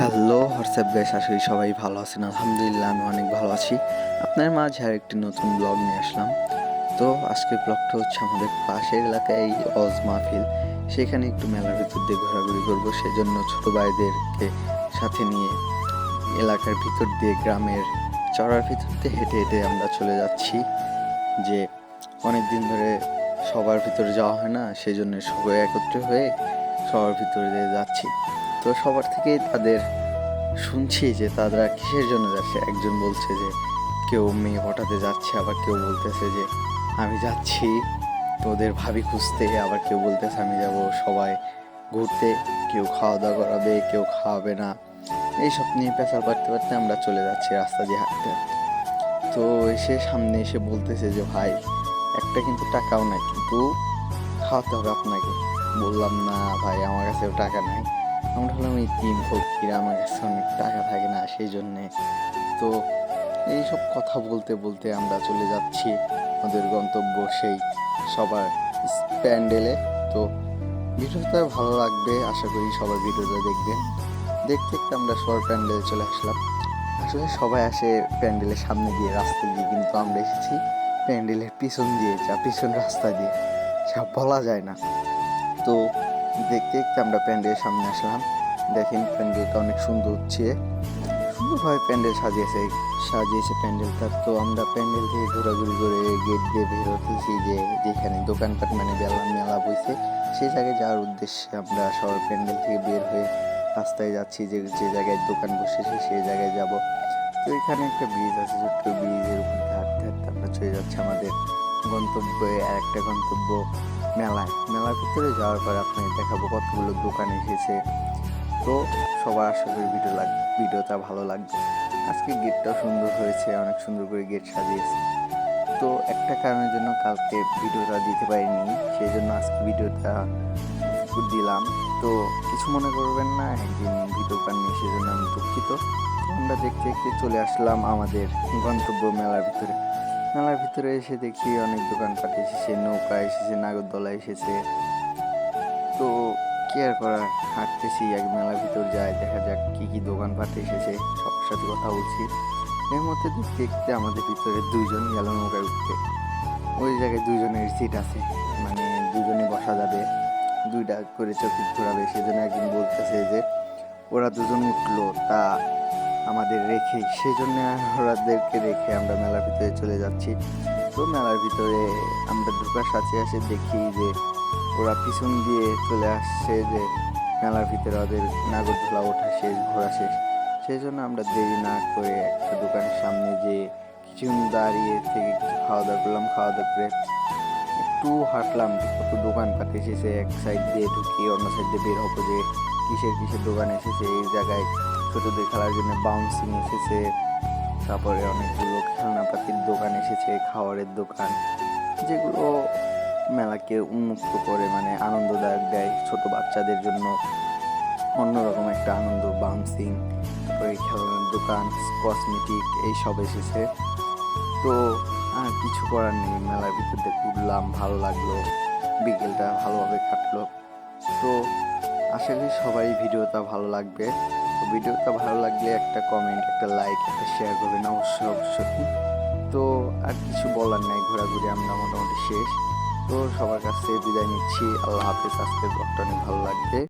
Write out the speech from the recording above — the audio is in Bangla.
হ্যালো, হোয়াটসঅ্যাপ গাইস আশা করি সবাই ভালো আছেন। আলহামদুলিল্লাহ, আমি অনেক ভালো আছি। আপনার মাঝে আর একটি নতুন ব্লগ নিয়ে আসলাম। তো আজকের ব্লগটা হচ্ছে আমাদের পাশের এলাকায় এই অজ মাহফিল। সেখানে একটু মেলার ভিতর দিয়ে ঘোরাঘুরি করব। সেজন্য ছোট ভাইদেরকে সাথে নিয়ে এলাকার ভিতর দিয়ে গ্রামের চড়ার ভিতর দিয়ে হেঁটে হেঁটে আমরা চলে যাচ্ছি। যে অনেক দিন ধরে সবার ভিতরে যাওয়া হয় না সেই জন্য সবাই একত্রে হয়ে সবার ভিতরে যাচ্ছি। তো সবার থেকেই তাদের শুনছি যে তারা কিসের জন্য যাচ্ছে? একজন বলছে যে, কেউ মেয়ে হঠাতে যাচ্ছে, আবার কেউ বলতেছে যে, আমি যাচ্ছি, তোদের ভাবি খুঁজতে, আবার কেউ বলতেছে আমি যাব সবাই ঘুরতে, কেউ খাওয়া দাওয়া করাবে, কেউ খাওয়াবে না। এইসব নিয়ে পেঁচাল পারতে পারতে আমরা চলে যাচ্ছি রাস্তা দিয়ে হাঁটতে। তো এসে সামনে এসে বলতেছে যে, ভাই, একটা কিন্তু টাকাও নাই, কিন্তু খাওয়াতে হবে আপনাকে। বললাম, না ভাই, আমার কাছেও টাকা নাই। আমরা হলাম এই তিন ফকির, আমার কাছে অনেক টাকা থাকে না, সেই জন্যে। তো এইসব কথা বলতে বলতে আমরা চলে যাচ্ছি। আমাদের গন্তব্য সেই সবার প্যান্ডেলে। তো ভিডিওটা ভালো লাগবে, আশা করি সবার ভিডিওটা দেখবেন। দেখতে দেখতে আমরা সবার প্যান্ডেলে চলে আসলাম। আসলে সবাই আসে প্যান্ডেলের সামনে দিয়ে, রাস্তা দিয়ে, কিন্তু আমরা এসেছি প্যান্ডেলের পিছন দিয়ে, যা পিছন রাস্তা দিয়ে। সব বলা যায় না। তো দেখতে দেখতে আমরা প্যান্ডেলের সামনে আসলাম। দেখেন প্যান্ডেলটা অনেক সুন্দর হচ্ছে। সুন্দরভাবে প্যান্ডেল সাজিয়েছে সাজিয়েছে প্যান্ডেলটা। তো আমরা প্যান্ডেল থেকে ঘোরাঘুরি করে গেট দিয়ে বের হতেছি যে যেখানে দোকানপাট মানে মেলা মেলা বইছে সেই জায়গায় যাওয়ার উদ্দেশ্যে আমরা শহর প্যান্ডেল থেকে বের হয়ে রাস্তায় যাচ্ছি যে যে জায়গায় দোকান বসেছে সেই জায়গায় যাব। তো এখানে একটা ব্রিজ আছে, ছোট্ট ব্রিজের উপর হাঁটতে হাঁটতে আমরা চলে যাচ্ছি আমাদের গন্তব্যে। আর একটা গন্তব্য মেলায়। মেলার ভিতরে যাওয়ার পর আপনাকে দেখাবো কতগুলো দোকান এসেছে। তো সবার আশা করি ভিডিও লাগ ভিডিওটা ভালো লাগবে আজকে গেটটাও সুন্দর হয়েছে, অনেক সুন্দর করে গেট সাজিয়েছে। তো একটা কারণের জন্য কালকে ভিডিওটা দিতে পারিনি, সেই জন্য আজকে ভিডিওটা দিলাম। তো কিছু মনে করবেন না, একদিন ভিডিও পাননি সেই জন্য আমি দুঃখিত। আমরা দেখতে দেখতে চলে আসলাম আমাদের গন্তব্য মেলার ভিতরে। মেলার ভিতরে এসে দেখি অনেক দোকানপাট এসেছে, নৌকা এসেছে, নাগরদোলা এসেছে। তো কি আর হাঁটতেছি, এক মেলার ভিতর যায় দেখা যাক কি কি দোকানপাট এসেছে সবার সাথে কথা বলছি। এর মধ্যে দেখতে আমাদের ভিতরে দুইজন গেল নৌকায় উঠতে। ওই জায়গায় দুইজনের সিট আছে মানে দুজনে বসা যাবে। দুইটা করে চোখে ঘোরাবে, সেজন্য একদিন বলতেছে যে, ওরা দুজন উঠল, তা আমাদের রেখে সেই জন্য ওরাদেরকে রেখে আমরা মেলার ভিতরে চলে যাচ্ছি। তো মেলার ভিতরে আমরা ঢোকার সাথে আসে দেখি যে ওরা পিছন দিয়ে চলে আসছে যে মেলার ভিতরে ওদের নাগরদোলা ওঠা শেষ, ঘোরা শেষ। সেই জন্য আমরা দেরি না করে একটা দোকানের সামনে যে কিছুক্ষণ দাঁড়িয়ে থেকে কিছু খাওয়া দাওয়া করলাম। খাওয়া দাওয়া করে একটু হাঁটলাম কত দোকানপাট এসেছে, এক সাইড দিয়ে ঢুকি অন্য সাইড দিয়ে বের হব যে কিসের কিসের দোকান এসেছে, এই জায়গায় ছোটদের খেলার জন্য বাউন্সিং এসেছে। তারপরে অনেকগুলো খেলনাপাতির দোকান এসেছে, খাবারের দোকান, যেগুলো মেলাকে উন্মুক্ত করে মানে আনন্দদায়ক দেয় ছোট বাচ্চাদের জন্য। অন্যরকম একটা আনন্দ বাউন্সিং তারপরে খেলনার দোকান কসমেটিক এইসব এসেছে। তো আর কিছু করার নেই, মেলার ভিতর ঘুরলাম, ভালো লাগল, বিকেলটা ভালোভাবে কাটলো। তো আশা করি সবাই ভিডিওটা ভালো লাগবে। ভিডিওটা ভালো লাগলে একটা কমেন্ট একটা লাইক একটা শেয়ার করবেন অবশ্যই অবশ্যই। তো আর কিছু বলার নাই, ঘোরাঘুরি আমরা মোটামুটি শেষ। তো সবার কাছে বিদায় নিচ্ছি। আল্লাহ হাফিজ আজকের ব্লগটা অনেক ভালো লাগবে।